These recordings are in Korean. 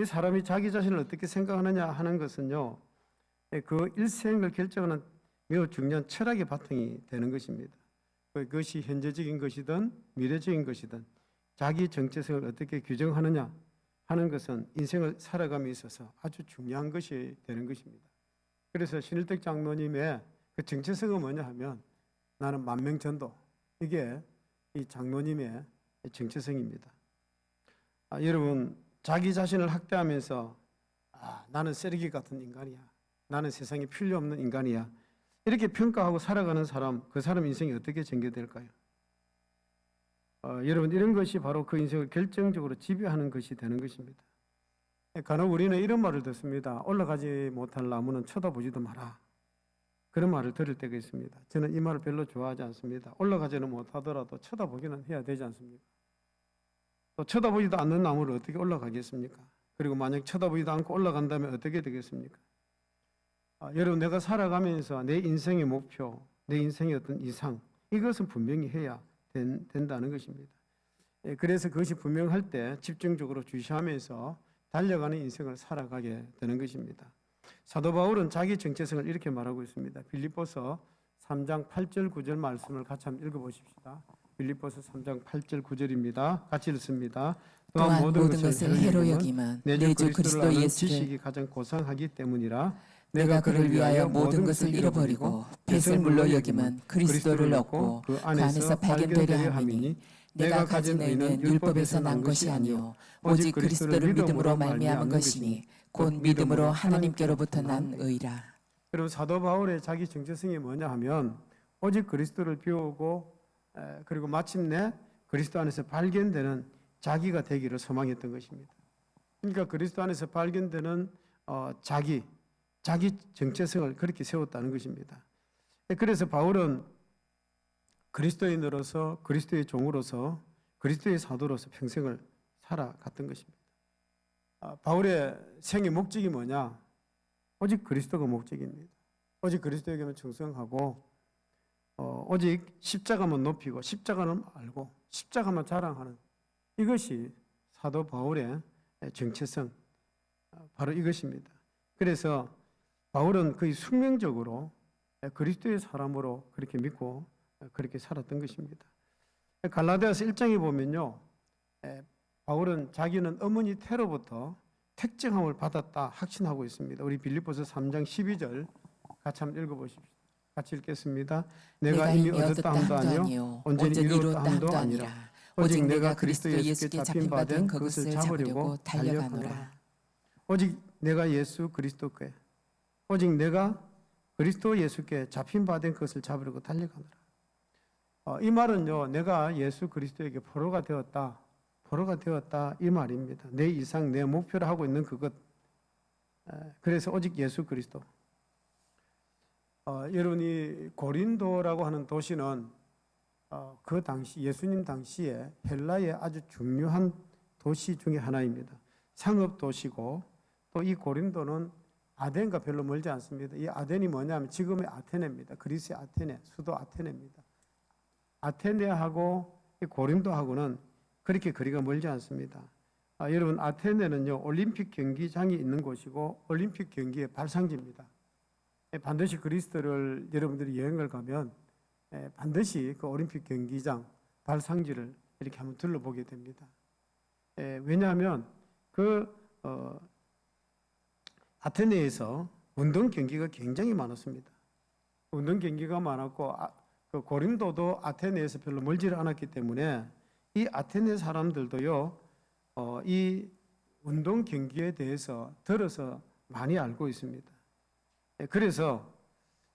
이 사람이 자기 자신을 어떻게 생각하느냐 하는 것은요, 예, 그 일생을 결정하는 매우 중요한 철학의 바탕이 되는 것입니다. 그것이 현재적인 것이든 미래적인 것이든 자기 정체성을 어떻게 규정하느냐 하는 것은 인생을 살아감에 있어서 아주 중요한 것이 되는 것입니다. 그래서 신일택 장로님의 그 정체성은 뭐냐 하면 나는 만명전도 이게 이 장로님의 정체성입니다. 아, 여러분 자기 자신을 학대하면서 아, 나는 쓰레기 같은 인간이야. 나는 세상에 필요 없는 인간이야. 이렇게 평가하고 살아가는 사람, 그 사람 인생이 어떻게 전개될까요? 어, 여러분 이런 것이 바로 그 인생을 결정적으로 지배하는 것이 되는 것입니다. 간혹 우리는 이런 말을 듣습니다. 올라가지 못할 나무는 쳐다보지도 마라. 그런 말을 들을 때가 있습니다. 저는 이 말을 별로 좋아하지 않습니다. 올라가지는 못하더라도 쳐다보기는 해야 되지 않습니까? 또 쳐다보지도 않는 나무를 어떻게 올라가겠습니까? 그리고 만약 쳐다보지도 않고 올라간다면 어떻게 되겠습니까? 아, 여러분 내가 살아가면서 내 인생의 목표, 내 인생의 어떤 이상 이것은 분명히 해야 된, 된다는 것입니다. 예, 그래서 그것이 분명할 때 집중적으로 주시하면서 달려가는 인생을 살아가게 되는 것입니다. 사도 바울은 자기 정체성을 이렇게 말하고 있습니다. 빌립보서 3장 8절 9절 말씀을 같이 한번 읽어보십시다. 빌립보서 3장 8절 9절입니다. 같이 읽습니다. 또한 모든 것을 해로 여기면 내주 그리스도 예수를 지식이 가장 고상하기 때문이라 내가 그를 위하여 모든 것을 잃어버리고 배설물로 여기면 그리스도를 얻고 그 안에서 발견되려 함이니 내가 가진 의는 율법에서 난 것이 아니요 오직 그리스도를 믿음으로 말미암은 것이니 곧 믿음으로 하나님께로부터 난 의라 여러분 사도 바울의 자기 정체성이 뭐냐 하면 오직 그리스도를 배우고 에, 그리고 마침내 그리스도 안에서 발견되는 자기가 되기를 소망했던 것입니다. 그러니까 그리스도 안에서 발견되는 어, 자기, 자기 정체성을 그렇게 세웠다는 것입니다. 에, 그래서 바울은 그리스도인으로서 그리스도의 종으로서 그리스도의 사도로서 평생을 살아갔던 것입니다. 아, 바울의 생의 목적이 뭐냐? 오직 그리스도가 목적입니다. 오직 그리스도에게만 충성하고 어, 오직 십자가만 높이고 십자가는 알고 십자가만 자랑하는 이것이 사도 바울의 정체성 어, 바로 이것입니다. 그래서 바울은 거의 숙명적으로 그리스도의 사람으로 그렇게 믿고 그렇게 살았던 것입니다. 갈라디아서 1장에 보면요. 에, 바울은 자기는 어머니 태로부터 택정함을 받았다 확신하고 있습니다. 우리 빌립보서 3장 12절 같이 한번 읽어보십시오. 같이 읽겠습니다. 내가 이미 얻었다 함도 아니요 온전히 이루었다 함도 아니라 오직 내가 그리스도 예수께 잡힌 바 된 그것을 잡으려고 달려가노라. 오직 내가 예수 그리스도께 오직 내가 그리스도 예수께 잡힌 바된 그것을 잡으려고 달려가노라. 어, 이 말은요, 내가 예수 그리스도에게 포로가 되었다, 포로가 되었다 이 말입니다. 내 이상 내 목표로 하고 있는 그것. 에, 그래서 오직 예수 그리스도. 어, 여러분이 고린도라고 하는 도시는 어, 그 당시 예수님 당시에 헬라의 아주 중요한 도시 중에 하나입니다. 상업 도시고 또 이 고린도는 아덴과 별로 멀지 않습니다. 이 아덴이 뭐냐면 지금의 아테네입니다. 그리스의 아테네, 수도 아테네입니다. 아테네하고 이 고린도하고는 그렇게 거리가 멀지 않습니다. 아, 여러분 아테네는요 올림픽 경기장이 있는 곳이고 올림픽 경기의 발상지입니다. 예, 반드시 그리스도를 여러분들이 여행을 가면 예, 반드시 그 올림픽 경기장 발상지를 이렇게 한번 둘러보게 됩니다. 예, 왜냐하면 그 어, 아테네에서 운동 경기가 굉장히 많았습니다. 운동 경기가 많았고 아, 그 고린도도 아테네에서 별로 멀지를 않았기 때문에 이 아테네 사람들도요 어, 이 운동 경기에 대해서 들어서 많이 알고 있습니다. 예, 그래서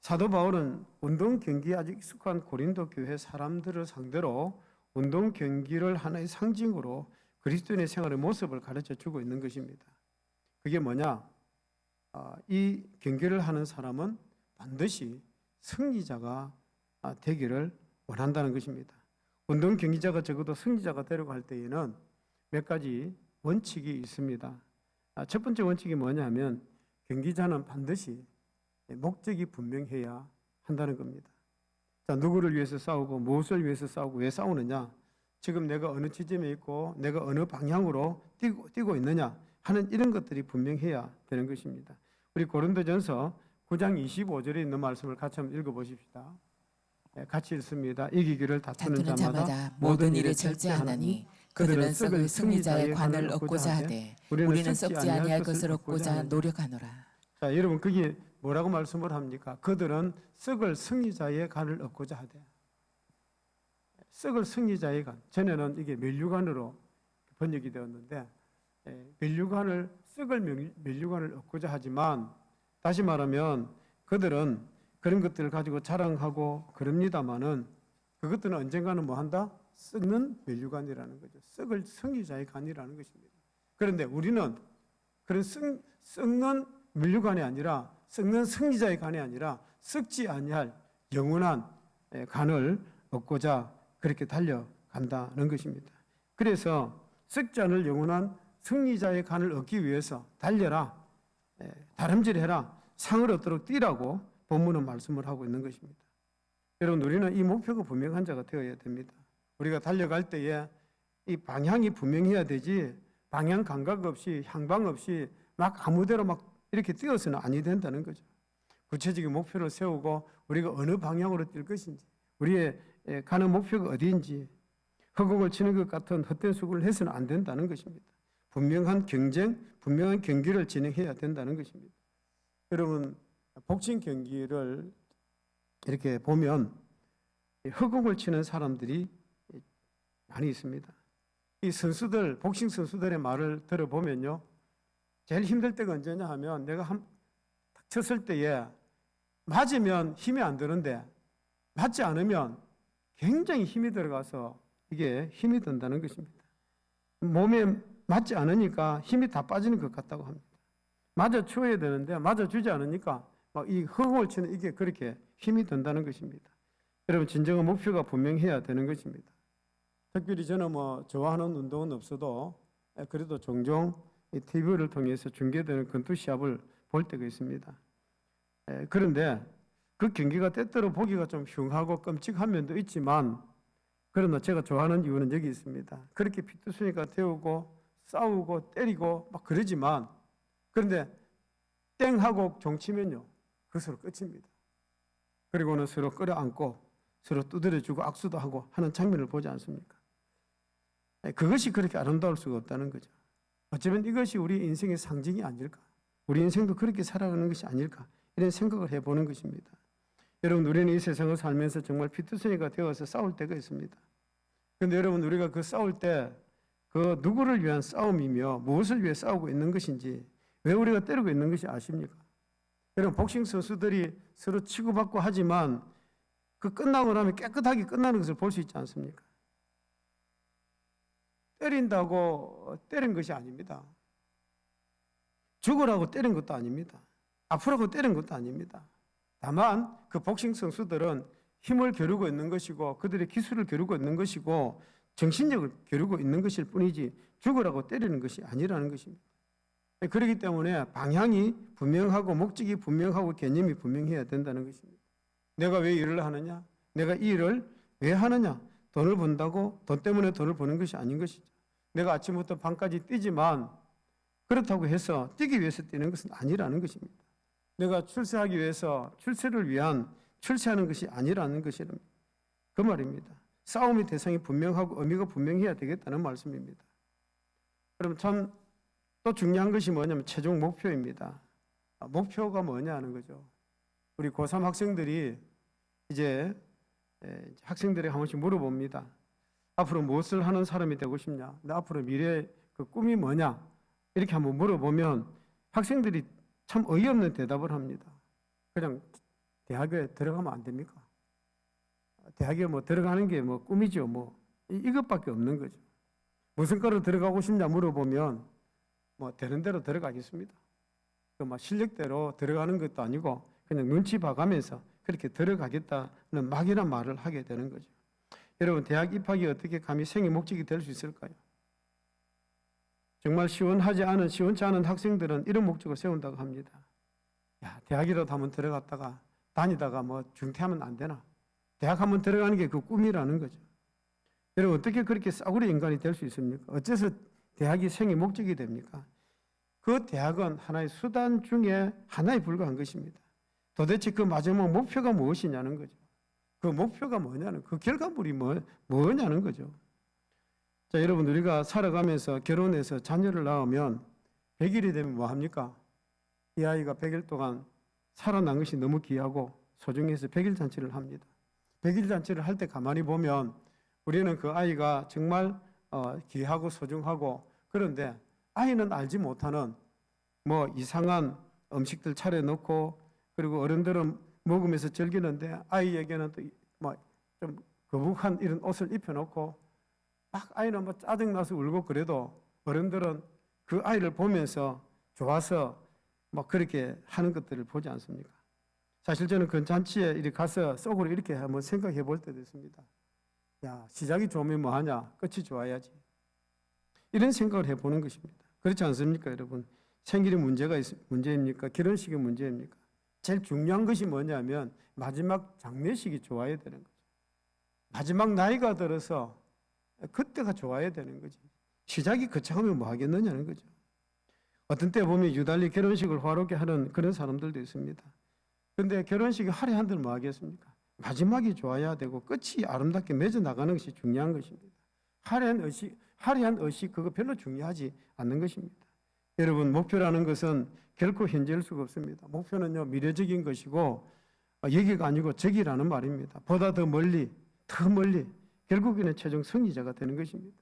사도 바울은 운동 경기에 아주 익숙한 고린도 교회 사람들을 상대로 운동 경기를 하나의 상징으로 그리스도인의 생활의 모습을 가르쳐 주고 있는 것입니다. 그게 뭐냐? 아, 이 경기를 하는 사람은 반드시 승리자가 아, 되기를 원한다는 것입니다. 운동 경기자가 적어도 승리자가 되려고 할 때에는 몇 가지 원칙이 있습니다. 아, 첫 번째 원칙이 뭐냐면 경기자는 반드시 목적이 분명해야 한다는 겁니다. 자, 누구를 위해서 싸우고 무엇을 위해서 싸우고 왜 싸우느냐? 지금 내가 어느 지점에 있고 내가 어느 방향으로 뛰고, 뛰고 있느냐 하는 이런 것들이 분명해야 되는 것입니다. 우리 고린도전서 9장 25절에 있는 말씀을 같이 한번 읽어보십시다. 예, 같이 읽습니다. 이기기를 다투는 자마다 자마다 모든 일에 절제하나니 그들은 썩을 승리자의 관을 얻고자 하되 우리는 썩지 아니할 것을 얻고자 노력하노라. 자, 여러분 그게 뭐라고 말씀을 합니까? 그들은 썩을 승리자의 간을 얻고자 하되 썩을 승리자의 간. 전에는 이게 멸류관으로 번역이 되었는데 예, 멸류관을 썩을 멸- 멸류관을 얻고자 하지만 다시 말하면 그들은 그런 것들을 가지고 자랑하고 그럽니다마는 그것들은 언젠가는 뭐 한다? 썩는 멸류관이라는 거죠. 썩을 승리자의 간이라는 것입니다. 그런데 우리는 그런 썩, 썩는 멸류관이 아니라 썩는 승리자의 간이 아니라 썩지 아니할 영원한 예, 간을 얻고자 그렇게 달려간다는 것입니다. 그래서 썩지 않을 영원한 승리자의 간을 얻기 위해서 달려라, 예, 다름질해라, 상을 얻도록 뛰라고 본문은 말씀을 하고 있는 것입니다. 여러분 우리는 이 목표가 분명한 자가 되어야 됩니다. 우리가 달려갈 때에 이 방향이 분명해야 되지 방향 감각 없이 향방 없이 막 아무데로 막 이렇게 뛰어서는 아니 된다는 거죠. 구체적인 목표를 세우고 우리가 어느 방향으로 뛸 것인지 우리의 에, 가는 목표가 어디인지 허공을 치는 것 같은 헛된 수고를 해서는 안 된다는 것입니다. 분명한 경쟁, 분명한 경기를 진행해야 된다는 것입니다. 여러분 복싱 경기를 이렇게 보면 이 허공을 치는 사람들이 많이 있습니다. 이 선수들, 복싱 선수들의 말을 들어보면요. 제일 힘들 때가 언제냐 하면 내가 한, 탁 쳤을 때에 맞으면 힘이 안 드는데 맞지 않으면 굉장히 힘이 들어가서 이게 힘이 든다는 것입니다. 몸에 맞지 않으니까 힘이 다 빠지는 것 같다고 합니다. 맞아 추어야 되는데 맞아 주지 않으니까 막이 허공을 치는 이게 그렇게 힘이 든다는 것입니다. 여러분 진정한 목표가 분명해야 되는 것입니다. 특별히 저는 뭐 좋아하는 운동은 없어도 그래도 종종 이 TV를 통해서 중계되는 권투 시합을 볼 때가 있습니다. 에, 그런데 그 경기가 때때로 보기가 좀 흉하고 끔찍한 면도 있지만 그러나 제가 좋아하는 이유는 여기 있습니다. 그렇게 피투성이가 되고 싸우고 때리고 막 그러지만 그런데 땡 하고 종치면요 그것으로 끝입니다. 그리고는 서로 끌어안고 서로 두드려주고 악수도 하고 하는 장면을 보지 않습니까? 에, 그것이 그렇게 아름다울 수가 없다는 거죠. 어쩌면 이것이 우리 인생의 상징이 아닐까? 우리 인생도 그렇게 살아가는 것이 아닐까? 이런 생각을 해보는 것입니다. 여러분, 우리는 이 세상을 살면서 정말 피투성이가 되어서 싸울 때가 있습니다. 그런데 여러분, 우리가 그 싸울 때 그 누구를 위한 싸움이며 무엇을 위해 싸우고 있는 것인지 왜 우리가 때리고 있는 것이 아십니까? 여러분, 복싱 선수들이 서로 치고받고 하지만 그 끝나고 나면 깨끗하게 끝나는 것을 볼 수 있지 않습니까? 때린다고 때린 것이 아닙니다. 죽으라고 때린 것도 아닙니다. 아프라고 때린 것도 아닙니다. 다만 그 복싱 선수들은 힘을 겨루고 있는 것이고 그들의 기술을 겨루고 있는 것이고 정신력을 겨루고 있는 것일 뿐이지 죽으라고 때리는 것이 아니라는 것입니다. 그렇기 때문에 방향이 분명하고 목적이 분명하고 개념이 분명해야 된다는 것입니다. 내가 왜 일을 하느냐? 내가 이 일을 왜 하느냐? 돈을 번다고 돈 때문에 돈을 버는 것이 아닌 것이죠. 내가 아침부터 밤까지 뛰지만 그렇다고 해서 뛰기 위해서 뛰는 것은 아니라는 것입니다. 내가 출세하기 위해서 출세를 위한 출세하는 것이 아니라는 것이랍니다. 그 말입니다. 싸움의 대상이 분명하고 의미가 분명해야 되겠다는 말씀입니다. 그럼 참 또 중요한 것이 뭐냐면 최종 목표입니다. 아, 목표가 뭐냐 하는 거죠. 우리 고3 학생들이 이제 에, 학생들에게 한 번씩 물어봅니다. 앞으로 무엇을 하는 사람이 되고 싶냐? 내 앞으로 미래의 그 꿈이 뭐냐? 이렇게 한번 물어보면 학생들이 참 어이없는 대답을 합니다. 그냥 대학에 들어가면 안 됩니까? 대학에 뭐 들어가는 게 뭐 꿈이죠. 뭐 이- 이것밖에 없는 거죠. 무슨 과로 들어가고 싶냐 물어보면 뭐 되는 대로 들어가겠습니다. 그막 실력대로 들어가는 것도 아니고 그냥 눈치 봐가면서 그렇게 들어가겠다는 막연한 말을 하게 되는 거죠. 여러분 대학 입학이 어떻게 감히 생의 목적이 될 수 있을까요? 정말 시원하지 않은 시원치 않은 학생들은 이런 목적을 세운다고 합니다. 야 대학이라도 한번 들어갔다가 다니다가 뭐 중퇴하면 안 되나? 대학 한번 들어가는 게 그 꿈이라는 거죠. 여러분 어떻게 그렇게 싸구려 인간이 될 수 있습니까? 어째서 대학이 생의 목적이 됩니까? 그 대학은 하나의 수단 중에 하나에 불과한 것입니다. 도대체 그 마지막 목표가 무엇이냐는 거죠. 그 목표가 뭐냐는 그 결과물이 뭐, 뭐냐는 거죠. 자, 여러분 우리가 살아가면서 결혼해서 자녀를 낳으면 100일이 되면 뭐 합니까? 이 아이가 100일 동안 살아난 것이 너무 귀하고 소중해서 100일 잔치를 합니다. 100일 잔치를 할 때 가만히 보면 우리는 그 아이가 정말 어, 귀하고 소중하고 그런데 아이는 알지 못하는 뭐 이상한 음식들 차려놓고 그리고 어른들은 먹으면서 즐기는데 아이에게는 또뭐좀 거북한 이런 옷을 입혀놓고 막 아이는 뭐 짜증나서 울고 그래도 어른들은 그 아이를 보면서 좋아서 뭐 그렇게 하는 것들을 보지 않습니까? 사실 저는 그 잔치에 이렇게 가서 속으로 이렇게 한번 생각해 볼 때도 있습니다. 야, 시작이 좋으면 뭐 하냐? 끝이 좋아야지. 이런 생각을 해 보는 것입니다. 그렇지 않습니까, 여러분? 생일이 문제가 있, 문제입니까? 결혼식이 문제입니까? 제일 중요한 것이 뭐냐면 마지막 장례식이 좋아야 되는 거죠. 마지막 나이가 들어서 그때가 좋아야 되는 거지. 시작이 거창하면 뭐 하겠느냐는 거죠. 어떤 때 보면 유달리 결혼식을 화롭게 하는 그런 사람들도 있습니다. 근데 결혼식이 하루에 한들 뭐 하겠습니까? 마지막이 좋아야 되고 끝이 아름답게 맺어 나가는 것이 중요한 것입니다. 화려한 의식, 화려한 의식 그거 별로 중요하지 않는 것입니다. 여러분 목표라는 것은 결코 현재일 수가 없습니다. 목표는요 미래적인 것이고 어, 여기가 아니고 저기라는 말입니다. 보다 더 멀리, 더 멀리 결국에는 최종 승리자가 되는 것입니다.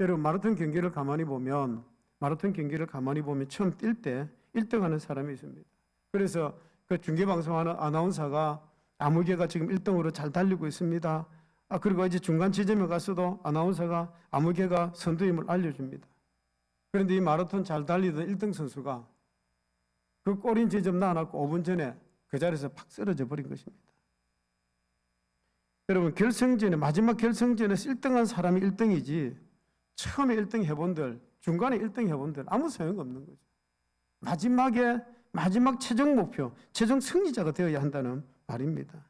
여러분 마라톤 경기를 가만히 보면 마라톤 경기를 가만히 보면 처음 뛸 때 1등 하는 사람이 있습니다. 그래서 그 중계방송 하는 아나운서가 아무개가 지금 1등으로 잘 달리고 있습니다. 아 그리고 이제 중간 지점에 가서도 아나운서가 아무개가 선두임을 알려줍니다. 그런데 이 마라톤 잘 달리던 1등 선수가 그 꼬린 지점 나눠놓고 5분 전에 그 자리에서 팍 쓰러져 버린 것입니다. 여러분 결승전에 마지막 결승전에서 1등한 사람이 1등이지 처음에 1등 해본들 중간에 1등 해본들 아무 소용없는 거죠. 마지막에 마지막 최종 목표, 최종 승리자가 되어야 한다는 말입니다.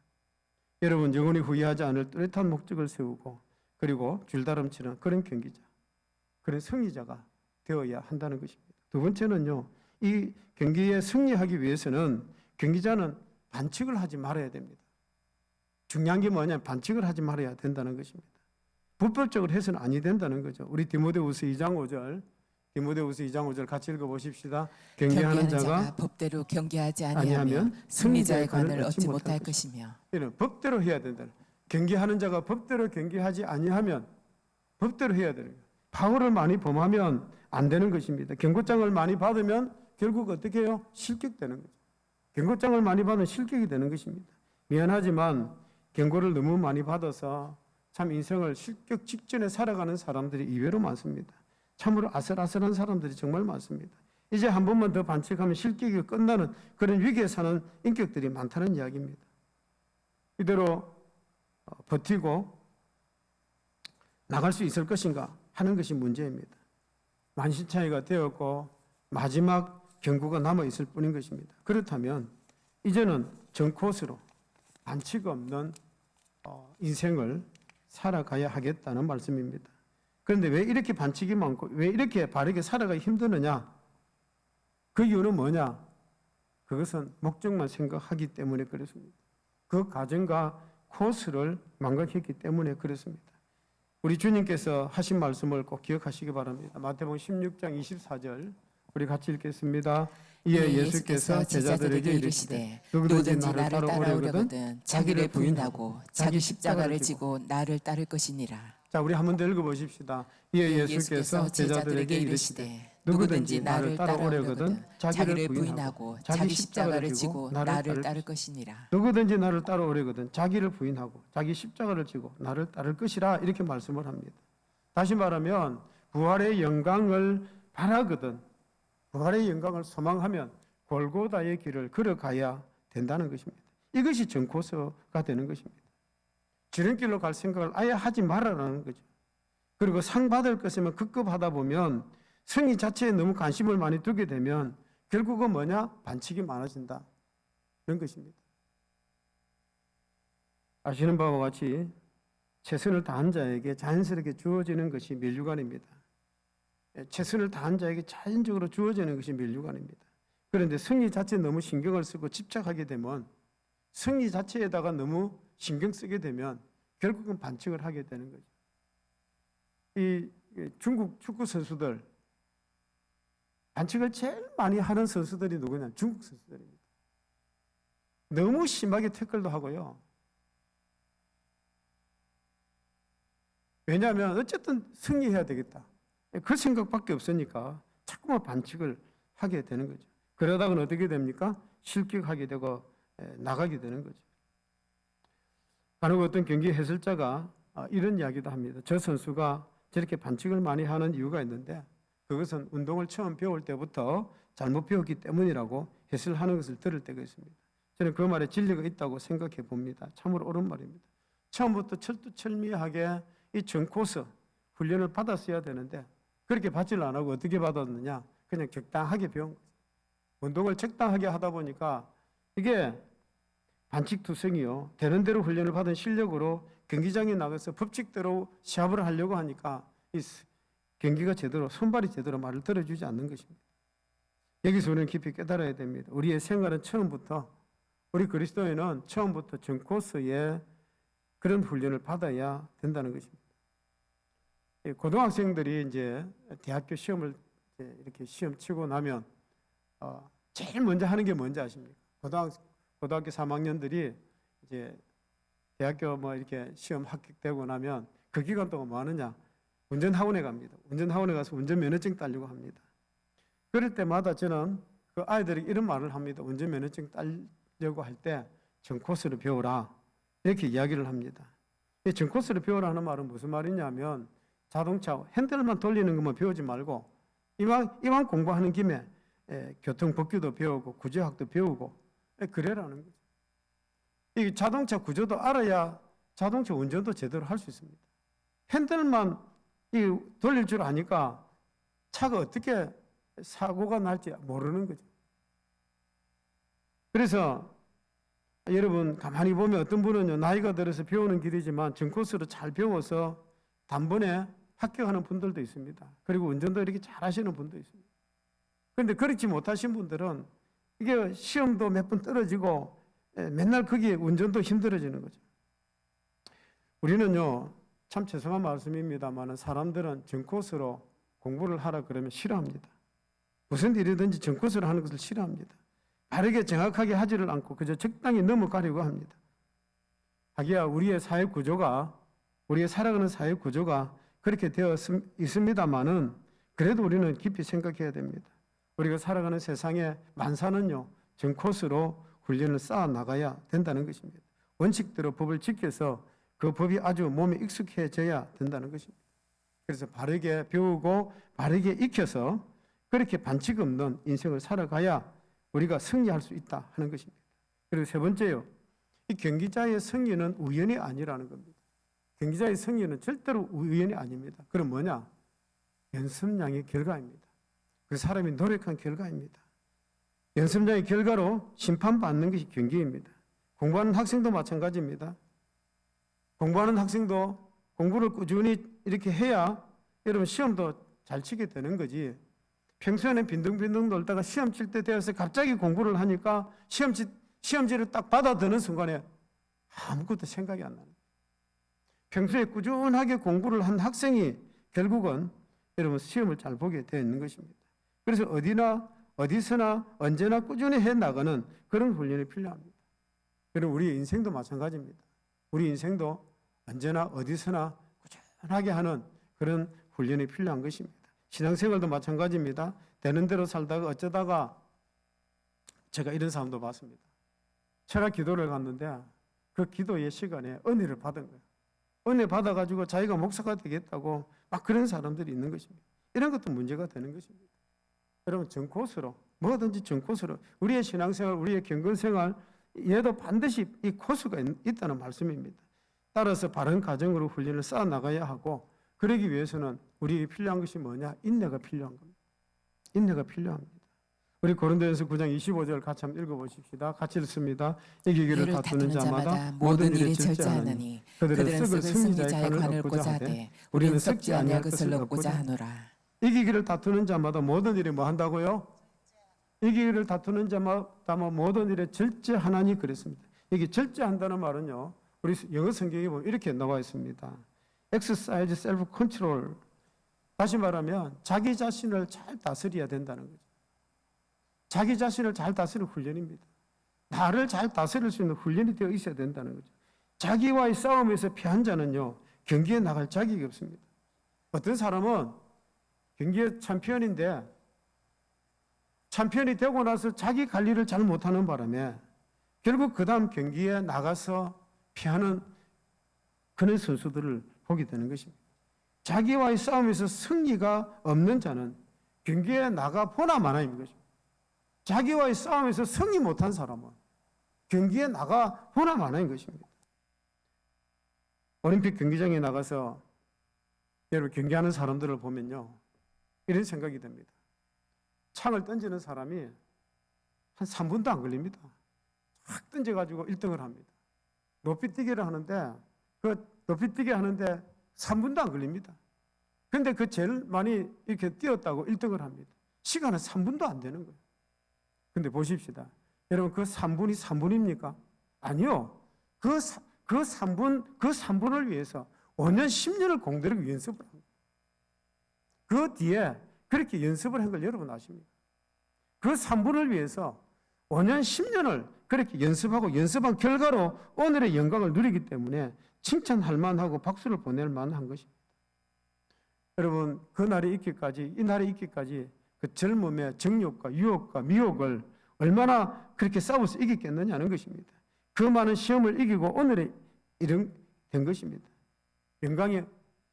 여러분 영원히 후회하지 않을 뚜렷한 목적을 세우고 그리고 줄다름치는 그런 경기자, 그런 승리자가 되어야 한다는 것입니다. 두 번째는요, 이 경기에 승리하기 위해서는 경기자는 반칙을 하지 말아야 됩니다. 중요한 게 뭐냐, 반칙을 하지 말아야 된다는 것입니다. 불법적으로 해서는 아니 된다는 거죠. 우리 디모데후서 2장 5절, 디모데후서 2장 5절 같이 읽어 보십시다. 경기하는 자가 법대로 경계하지 아니하면 승리자의 관을 얻지 못할 것이며 이는 법대로 해야 된다. 경계하는 자가 법대로 경계하지 아니하면 법대로 해야 되는 거예요. 파워를 많이 범하면 안 되는 것입니다. 경고장을 많이 받으면 결국 어떻게 해요? 실격되는 거죠. 경고장을 많이 받으면 실격이 되는 것입니다. 미안하지만 경고를 너무 많이 받아서 참 인생을 실격 직전에 살아가는 사람들이 이외로 많습니다. 참으로 아슬아슬한 사람들이 정말 많습니다. 이제 한 번만 더 반칙하면 실격이 끝나는 그런 위기에 사는 인격들이 많다는 이야기입니다. 이대로 어, 버티고 나갈 수 있을 것인가 하는 것이 문제입니다. 만신창이가 되었고 마지막 경고가 남아 있을 뿐인 것입니다. 그렇다면 이제는 전 코스로 반칙 없는 어, 인생을 살아가야 하겠다는 말씀입니다. 그런데 왜 이렇게 반칙이 많고 왜 이렇게 바르게 살아가기 힘드느냐? 그 이유는 뭐냐? 그것은 목적만 생각하기 때문에 그렇습니다. 그 과정과 코스를 망각했기 때문에 그렇습니다. 우리 주님께서 하신 말씀을 꼭 기억하시기 바랍니다. 마태복음 16장 24절 우리 같이 읽겠습니다. 이에 예수께서 제자들에게 이르시되 누구든지 나를 따라오려거든 자기를 부인하고 자기 십자가를 지고 나를 따를 것이니라. 자, 우리 한번 더 읽어 보십시다. 이에 예수께서 제자들에게 이르시되 누구든지 나를 따라오려거든 자기를 부인하고 자기 십자가를 지고 나를 따를 것이니라. 누구든지 나를 따라오려거든 자기를 부인하고 자기 십자가를 지고 나를 따를 것이라 이렇게 말씀을 합니다. 다시 말하면 부활의 영광을 바라거든 부활의 영광을 소망하면 골고다의 길을 걸어가야 된다는 것입니다. 이것이 전코스가 되는 것입니다. 지름길로 갈 생각을 아예 하지 말아라는 거죠. 그리고 상 받을 것이면 급급하다 보면 승리 자체에 너무 관심을 많이 두게 되면 결국은 뭐냐? 반칙이 많아진다. 이런 것입니다. 아시는 바와 같이 최선을 다한 자에게 자연스럽게 주어지는 것이 멸류관입니다. 최선을 다한 자에게 자연적으로 주어지는 것이 면류관입니다. 그런데 승리 자체에 너무 신경을 쓰고 집착하게 되면 승리 자체에다가 너무 신경 쓰게 되면 결국은 반칙을 하게 되는 거죠. 이 중국 축구 선수들 반칙을 제일 많이 하는 선수들이 누구냐? 중국 선수들입니다. 너무 심하게 태클도 하고요. 왜냐하면 어쨌든 승리해야 되겠다. 그 생각밖에 없으니까 자꾸만 반칙을 하게 되는 거죠. 그러다가는 어떻게 됩니까? 실격하게 되고 에, 나가게 되는 거죠. 간혹 어떤 경기 해설자가 아, 이런 이야기도 합니다. 저 선수가 저렇게 반칙을 많이 하는 이유가 있는데 그것은 운동을 처음 배울 때부터 잘못 배웠기 때문이라고 해설하는 것을 들을 때가 있습니다. 저는 그 말에 진리가 있다고 생각해 봅니다. 참으로 옳은 말입니다. 처음부터 철두철미하게 이 전코스 훈련을 받았어야 되는데 그렇게 받지를 안 하고 어떻게 받았느냐? 그냥 적당하게 배운 거죠. 운동을 적당하게 하다 보니까 이게 반칙 투성이요. 되는 대로 훈련을 받은 실력으로 경기장에 나가서 법칙대로 시합을 하려고 하니까 이 스- 경기가 제대로 손발이 제대로 말을 들어주지 않는 것입니다. 여기서 우리는 깊이 깨달아야 됩니다. 우리의 생활은 처음부터 우리 그리스도인은 처음부터 전 코스에 그런 훈련을 받아야 된다는 것입니다. 이 고등학생들이 이제 대학교 시험을 이렇게 시험 치고 나면 어, 제일 먼저 하는 게 뭔지 아십니까? 고등학 고등학교 3학년들이 이제 대학교 뭐 이렇게 시험 합격되고 나면 그 기간 동안 뭐 하느냐? 운전 학원에 갑니다. 운전 학원에 가서 운전 면허증 따려고 합니다. 그럴 때마다 저는 그 아이들이 이런 말을 합니다. 운전 면허증 따려고 할 때 전코스를 배우라 이렇게 이야기를 합니다. 이 전코스를 배우라 하는 말은 무슨 말이냐면 자동차 핸들만 돌리는 것만 배우지 말고 이왕 이왕 공부하는 김에 에, 교통 법규도 배우고 구조학도 배우고 에, 그래라는 거죠. 이 자동차 구조도 알아야 자동차 운전도 제대로 할 수 있습니다. 핸들만 이 돌릴 줄 아니까 차가 어떻게 사고가 날지 모르는 거죠. 그래서 여러분 가만히 보면 어떤 분은요 나이가 들어서 배우는 길이지만 전코스로 잘 배워서 단번에 합격하는 분들도 있습니다. 그리고 운전도 이렇게 잘 하시는 분도 있습니다. 그런데 그렇지 못하신 분들은 이게 시험도 몇 번 떨어지고 예, 맨날 거기에 운전도 힘들어지는 거죠. 우리는요 참 죄송한 말씀입니다만 사람들은 전코스로 공부를 하라 그러면 싫어합니다. 무슨 일이든지 전코스로 하는 것을 싫어합니다. 바르게 정확하게 하지를 않고 그저 적당히 넘어가려고 합니다. 하기야 우리의 사회 구조가 우리의 살아가는 사회 구조가 그렇게 되어 있습니다만은 그래도 우리는 깊이 생각해야 됩니다. 우리가 살아가는 세상의 만사는요 전 코스로 훈련을 쌓아 나가야 된다는 것입니다. 원칙대로 법을 지켜서 그 법이 아주 몸에 익숙해져야 된다는 것입니다. 그래서 바르게 배우고 바르게 익혀서 그렇게 반칙 없는 인생을 살아가야 우리가 승리할 수 있다 하는 것입니다. 그리고 세 번째요. 이 경기자의 승리는 우연이 아니라는 겁니다. 경기자의 승리는 절대로 우연이 아닙니다. 그럼 뭐냐? 연습량의 결과입니다. 그 사람이 노력한 결과입니다. 연습량의 결과로 심판받는 것이 경기입니다. 공부하는 학생도 마찬가지입니다. 공부하는 학생도 공부를 꾸준히 이렇게 해야 여러분 시험도 잘 치게 되는 거지. 평소에는 빈둥빈둥 놀다가 시험 칠 때 되어서 갑자기 공부를 하니까 시험지, 시험지를 딱 받아드는 순간에 아무것도 생각이 안 나는. 평소에 꾸준하게 공부를 한 학생이 결국은 여러분 시험을 잘 보게 되어 있는 것입니다. 그래서 어디나 어디서나 언제나 꾸준히 해 나가는 그런 훈련이 필요합니다. 그리고 우리 인생도 마찬가지입니다. 우리 인생도 언제나 어디서나 꾸준하게 하는 그런 훈련이 필요한 것입니다. 신앙생활도 마찬가지입니다. 되는 대로 살다가 어쩌다가 제가 이런 사람도 봤습니다. 철학 기도를 갔는데 그 기도의 시간에 은혜를 받은 거예요. 은혜 받아가지고 자기가 목사가 되겠다고 막 그런 사람들이 있는 것입니다. 이런 것도 문제가 되는 것입니다. 여러분 전코스로 뭐든지 전코스로 우리의 신앙생활, 우리의 경건생활 얘도 반드시 이 코스가 있- 있다는 말씀입니다. 따라서 바른 가정으로 훈련을 쌓아 나가야 하고 그러기 위해서는 우리에게 필요한 것이 뭐냐? 인내가 필요한 겁니다. 인내가 필요합니다. 우리 고린도전서 9장 25절 같이 한번 읽어보십시다. 같이 읽습니다. 이기기를 이를 다투는 자마다 모든 일에 절제하느니 그들은 썩을 승리자의 관을 얻고자 하되 우리는 썩지 아니할 것을 얻고자 하노라 이기기를 다투는 자마다 모든 일에 뭐 한다고요? 이기기를 다투는 자마다 뭐 모든 일에 절제하나니 그랬습니다. 여기 절제한다는 말은요. 우리 영어 성경에 보면 이렇게 나와 있습니다. exercise self control. 다시 말하면 자기 자신을 잘 다스려야 된다는 거죠. 자기 자신을 잘 다스리는 훈련입니다. 나를 잘 다스릴 수 있는 훈련이 되어 있어야 된다는 거죠. 자기와의 싸움에서 패한 자는요, 경기에 나갈 자격이 없습니다. 어떤 사람은 경기의 챔피언인데, 챔피언이 되고 나서 자기 관리를 잘 못하는 바람에 결국 그 다음 경기에 나가서 패하는 그런 선수들을 보게 되는 것입니다. 자기와의 싸움에서 승리가 없는 자는 경기에 나가 보나 마나인 것입니다. 자기와의 싸움에서 승리 못한 사람은 경기에 나가 보나 마나인 것입니다. 올림픽 경기장에 나가서 여러분 경기하는 사람들을 보면요. 이런 생각이 듭니다. 창을 던지는 사람이 한 3분도 안 걸립니다. 확 던져가지고 1등을 합니다. 높이뛰기를 하는데 그 높이뛰기 하는데 3분도 안 걸립니다. 근데 그 제일 많이 이렇게 뛰었다고 1등을 합니다. 시간은 3분도 안 되는 거예요. 근데 보십시다. 여러분 그 3분이 3분입니까? 아니요. 그, 사- 그 3분, 그 3분을 위해서 5년, 10년을 공들이고 연습을 합니다. 그 뒤에 그렇게 연습을 한 걸 여러분 아십니까? 그 3분을 위해서 5년, 10년을 그렇게 연습하고 연습한 결과로 오늘의 영광을 누리기 때문에 칭찬할 만하고 박수를 보낼 만한 것입니다. 여러분, 그 날이 있기까지, 이 날이 있기까지 그 젊음의 정욕과 유혹과 미혹을 얼마나 그렇게 싸워서 이겼겠느냐는 것입니다. 그 많은 시험을 이기고 오늘의 이런 된 것입니다. 영광이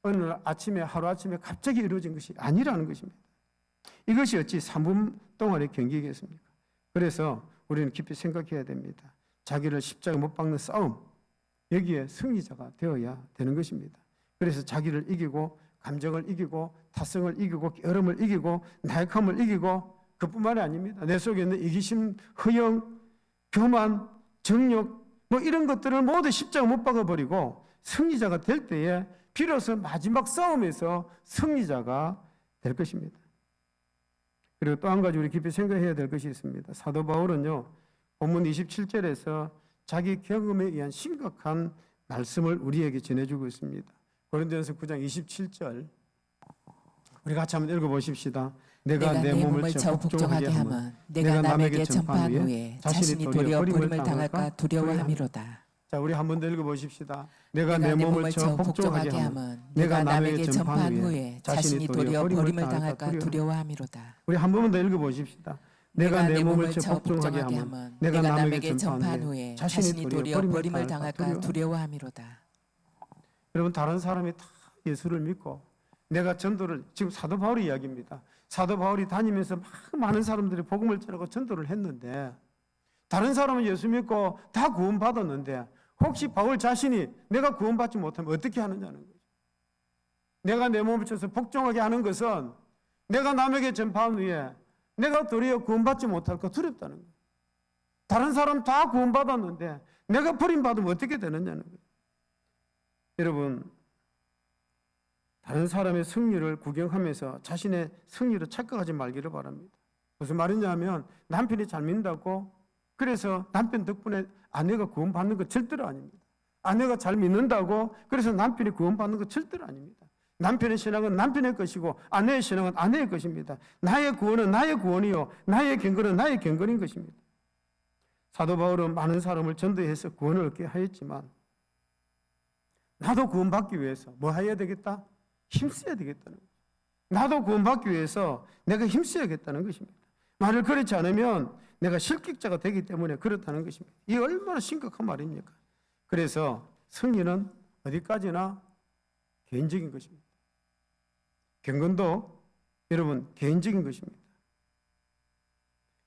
어느 날 아침에 하루아침에 갑자기 이루어진 것이 아니라는 것입니다. 이것이 어찌 3분 동안의 경기겠습니까? 그래서 우리는 깊이 생각해야 됩니다. 자기를 십자가 못 박는 싸움 여기에 승리자가 되어야 되는 것입니다. 그래서 자기를 이기고 감정을 이기고 타성을 이기고 깨름을 이기고 나약함을 이기고 그뿐만이 아닙니다. 내 속에 있는 이기심, 허영, 교만, 정욕 뭐 이런 것들을 모두 십자가 못 박아 버리고 승리자가 될 때에 비로소 마지막 싸움에서 승리자가 될 것입니다. 그리고 또 한 가지 우리 깊이 생각해야 될 것이 있습니다. 사도 바울은요. 본문 27절에서 자기 경험에 의한 심각한 말씀을 우리에게 전해주고 있습니다. 고린도전서 9장 27절 우리 같이 한번 읽어보십시다. 내가, 내 몸을 저 복종하게 하면 내가 남에게 전파한 후에 자신이 도리어 버림을 당할까 두려워함이로다. 자 우리 한번 더 읽어보십시다. 내가 내 몸을 저 복종하게 하면 내가 남에게 전파한 후에 자신이 도리어 버림을 당할까 두려워함이로다. 우리 한 번만 더 읽어보십시다. 내가 내 몸을 저 복종하게 하면 내가 남에게 전파한 후에 자신이 도리어 버림을 당할까 두려워. 두려워함이로다. 여러분 다른 사람이 다 예수를 믿고 내가 전도를 지금 사도 바울의 이야기입니다. 사도 바울이 다니면서 막 많은 사람들이 복음을 전하고 전도를 했는데 다른 사람은 예수 믿고 다 구원 받았는데 혹시 바울 자신이 내가 구원받지 못하면 어떻게 하느냐는 거죠. 내가 내 몸을 쳐서 복종하게 하는 것은 내가 남에게 전파한 후에 내가 도리어 구원받지 못할까 두렵다는 거예요. 다른 사람 다 구원받았는데 내가 버림받으면 어떻게 되느냐는 거예요. 여러분 다른 사람의 승리를 구경하면서 자신의 승리를 착각하지 말기를 바랍니다. 무슨 말이냐면 남편이 잘 믿는다고 그래서 남편 덕분에 아내가 구원받는 것 절대로 아닙니다. 아내가 잘 믿는다고 그래서 남편이 구원받는 것 절대로 아닙니다. 남편의 신앙은 남편의 것이고 아내의 신앙은 아내의 것입니다. 나의 구원은 나의 구원이요 나의 경건은 나의 경건인 것입니다. 사도 바울은 많은 사람을 전도해서 구원을 얻게 하였지만 나도 구원받기 위해서 뭐 해야 되겠다? 힘써야 되겠다는 거죠. 나도 구원받기 위해서 내가 힘써야겠다는 것입니다. 말을 그렇지 않으면 내가 실격자가 되기 때문에 그렇다는 것입니다. 이 얼마나 심각한 말입니까? 그래서 승리는 어디까지나 개인적인 것입니다. 경건도 여러분 개인적인 것입니다.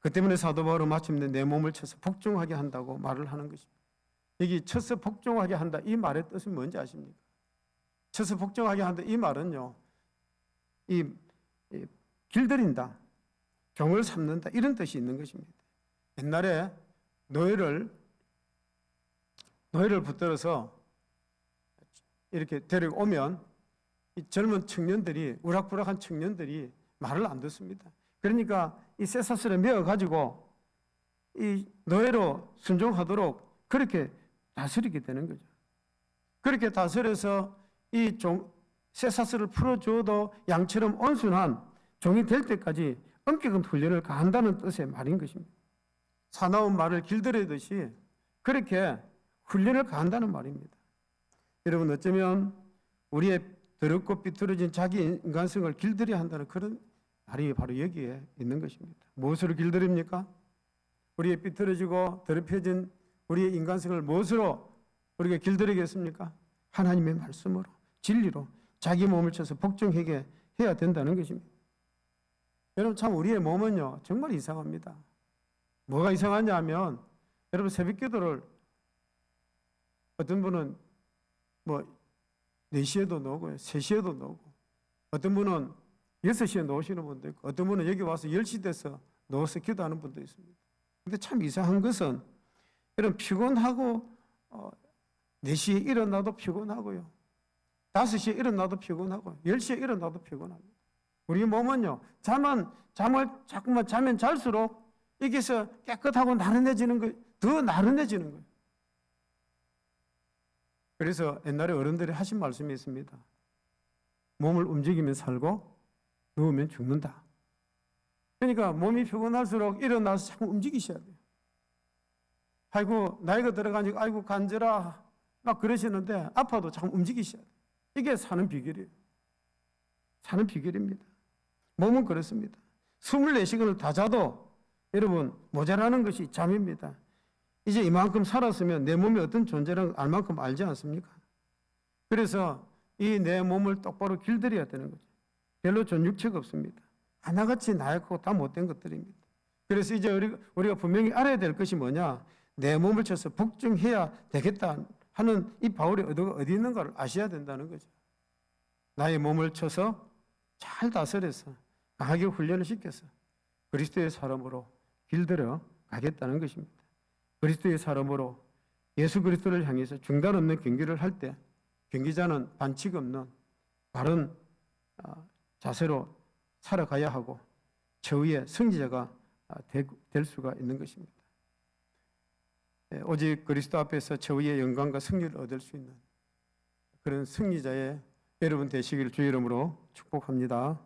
그 때문에 사도 바울은 마침내 내 몸을 쳐서 복종하게 한다고 말을 하는 것입니다. 여기 쳐서 복종하게 한다 이 말의 뜻은 뭔지 아십니까? 쳐서 복종하게 한다 이 말은요. 이, 이 길들인다, 경을 삼는다 이런 뜻이 있는 것입니다. 옛날에 노예를 노예를 붙들어서 이렇게 데리고 오면 이 젊은 청년들이 우락부락한 청년들이 말을 안 듣습니다. 그러니까 이 쇠사슬에 메어 가지고 이 노예로 순종하도록 그렇게 다스리게 되는 거죠. 그렇게 다스려서 이 종, 쇠사슬을 풀어줘도 양처럼 온순한 종이 될 때까지 엄격한 훈련을 가한다는 뜻의 말인 것입니다. 사나운 말을 길들이듯이 그렇게 훈련을 가한다는 말입니다. 여러분 어쩌면 우리의 더럽고 비뚤어진 자기 인간성을 길들여야 한다는 그런 말이 바로 여기에 있는 것입니다. 무엇으로 길들입니까? 우리의 비뚤어지고 더럽혀진 우리의 인간성을 무엇으로 우리가 길들이겠습니까? 하나님의 말씀으로 진리로 자기 몸을 쳐서 복종하게 해야 된다는 것입니다. 여러분 참 우리의 몸은요 정말 이상합니다. 뭐가 이상하냐 하면 여러분 새벽기도를 어떤 분은 뭐 4시에도 나오고요. 3시에도 나오고 어떤 분은 6시에 나오시는 분도 있고 어떤 분은 여기 와서 10시 돼서 누워서 기도하는 분도 있습니다. 근데 참 이상한 것은 여러분 피곤하고 어, 4시에 일어나도 피곤하고요. 5시에 일어나도 피곤하고 10시에 일어나도 피곤합니다. 우리 몸은요. 잠은 잠을 자꾸만 자면 잘수록 여기서 깨끗하고 나른해지는 거, 더 나른해지는 거예요. 그래서 옛날에 어른들이 하신 말씀이 있습니다. 몸을 움직이면 살고 누우면 죽는다. 그러니까 몸이 피곤할수록 일어나서 자꾸 움직이셔야 돼요. 아이고 나이가 들어가니까 아이고 간절아 막 그러시는데 아파도 자꾸 움직이셔야 돼요. 이게 사는 비결이에요. 사는 비결입니다. 몸은 그렇습니다. 24시간을 다 자도 여러분 모자라는 것이 잠입니다. 이제 이만큼 살았으면 내 몸이 어떤 걸알 만큼 알지 않습니까? 그래서 이 내 몸을 똑바로 길들여야 되는 거죠. 별로 존육체가 없습니다. 하나같이 나약하고 다 못된 것들입니다. 그래서 이제 우리가 분명히 알아야 될 것이 뭐냐? 내 몸을 쳐서 복종해야 되겠다 하는 이 의도가 어디 있는가를 아셔야 된다는 거죠. 나의 몸을 쳐서 잘 다스려서 강하게 훈련을 시켜서 그리스도의 사람으로 길들여 가겠다는 것입니다. 그리스도의 사람으로 예수 그리스도를 향해서 중단 없는 경기를 할 때 경기자는 반칙 없는 바른 아, 자세로 살아가야 하고 저위의 승리자가 아, 되- 될 수가 있는 것입니다. 예, 오직 그리스도 앞에서 저위의 영광과 승리를 얻을 수 있는 그런 승리자의 여러분 되시기를 주의 이름으로 축복합니다.